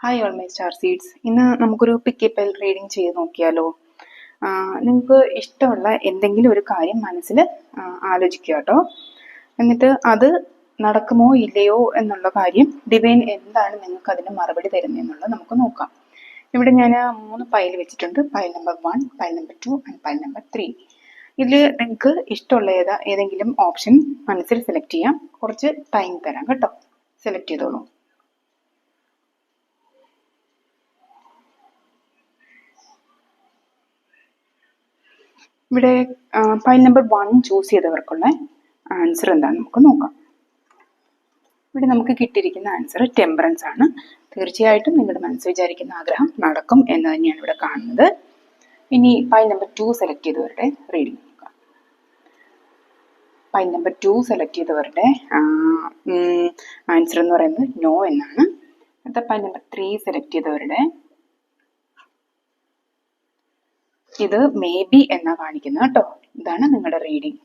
Hi all my star seeds ഇന്ന് നമുക്കൊരു പിക്കിപ്പൽ reading ചെയ്ത് നോക്കിയാലോ? നിങ്ങൾക്ക് ഇഷ്ടമുള്ള എന്തെങ്കിലും ഒരു കാര്യം മനസ്സിൽ ആലോചിക്കുക കേട്ടോ. എന്നിട്ട് അത് നടക്കുമോ ഇല്ലയോ എന്നുള്ള കാര്യം ഡിവൈൻ എന്താണ് നിങ്ങൾക്ക് അതിന് മറുപടി തരുന്നത് എന്നുള്ളത് നമുക്ക് നോക്കാം. ഇവിടെ ഞാൻ മൂന്ന് പൈൽ വെച്ചിട്ടുണ്ട്. Pile number one pile number two and pile number three ഇതിൽ നിങ്ങൾക്ക് ഇഷ്ടമുള്ള ഏതാ ഏതെങ്കിലും ഓപ്ഷൻ മനസ്സിൽ സെലക്ട് ചെയ്യാം. കുറച്ച് ടൈം തരാം കേട്ടോ. സെലക്ട് ചെയ്തോളൂ. ഇവിടെ ഫയൽ നമ്പർ വൺ ചൂസ് ചെയ്തവർക്കുള്ള ആൻസർ എന്താണെന്ന് നമുക്ക് നോക്കാം. ഇവിടെ നമുക്ക് കിട്ടിയിരിക്കുന്ന ആൻസർ ടെമ്പറൻസ് ആണ്. തീർച്ചയായിട്ടും നിങ്ങളുടെ മനസ്സ് വിചാരിക്കുന്ന ആഗ്രഹം നടക്കും എന്ന് തന്നെയാണ് ഇവിടെ കാണുന്നത്. ഇനി ഫയൽ നമ്പർ ടു സെലക്ട് ചെയ്തവരുടെ റീഡിംഗ് നോക്കാം. ഫയൽ നമ്പർ ടു സെലക്ട് ചെയ്തവരുടെ ആൻസർ എന്ന് പറയുന്നത് നോ എന്നാണ്. അടുത്ത ഫയൽ നമ്പർ ത്രീ സെലക്ട് ചെയ്തവരുടെ ഇത് മേ ബി എന്നാ കാണിക്കുന്നത് കേട്ടോ. ഇതാണ് നിങ്ങളുടെ റീഡിംഗ്